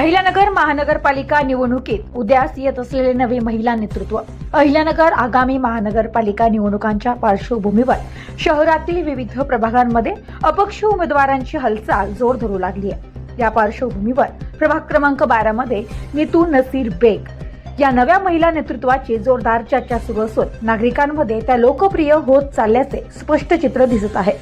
अहिल्यानगर महानगरपालिका निवडणुकीत उद्यास येत असलेले नवे महिला नेतृत्व. अहिल्यानगर आगामी महानगरपालिका निवडणुकांच्या पार्श्वभूमीवर शहरातील विविध प्रभागांमध्ये अपक्ष उमेदवारांची हालचाल जोर धरू लागली आहे या पार्श्वभूमीवर प्रभाग क्रमांक बारा मध्ये नितू नसीर बेग या नव्या महिला नेतृत्वाची जोरदार चर्चा सुरू असून नागरिकांमध्ये त्या लोकप्रिय होत चालल्याचे स्पष्ट चित्र दिसत आहे.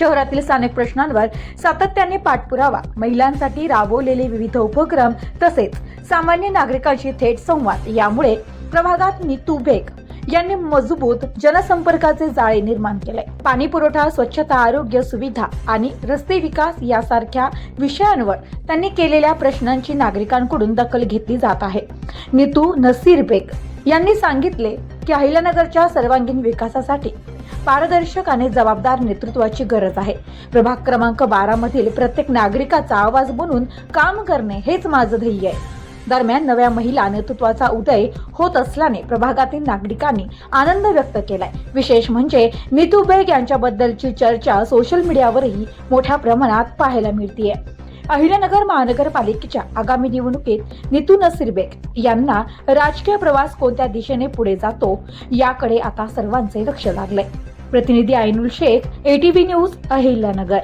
शहरातील स्थानिक प्रश्नांवर सातत्याने पाठपुरावा. महिलांसाठी राबवलेले विविध उपक्रम तसेच सामान्य नागरिकांशी थेट संवाद. यामुळे प्रभागात नीतू बेग यांनी मजबूत जनसंपर्काचे जाळे निर्माण केले. पाणी पुरवठा स्वच्छता आरोग्य सुविधा आणि रस्ते विकास यासारख्या विषयांवर त्यांनी केलेल्या प्रश्नांची नागरिकांकडून दखल घेतली जात आहे. नीतू नसीर बेग यांनी सांगितले की अहिल्यानगरच्या सर्वांगीण विकासासाठी पारदर्शक आणि जबाबदार नेतृत्वाची गरज आहे. प्रभाग क्रमांक बारा मधील प्रत्येक नागरिकाचा आवाज बनून काम करणे हेच माझं ध्येय आहे. दरम्यान नव्या महिला नेतृत्वाचा उदय होत असल्याने प्रभागातील नागरिकांनी आनंद व्यक्त केलाय. विशेष म्हणजे नीतू बेग यांच्याबद्दलची चर्चा सोशल मीडियावरही मोठ्या प्रमाणात पाहायला मिळतीये. अहिल्यानगर महानगरपालिकेच्या आगामी निवडणुकीत नितू नसीर बेग यांना राजकीय प्रवास कोणत्या दिशेने पुढे जातो याकडे आता सर्वांचे लक्ष लागले प्रतिनिधी आयनुल शेख एटीव्ही न्यूज अहिल्यानगर.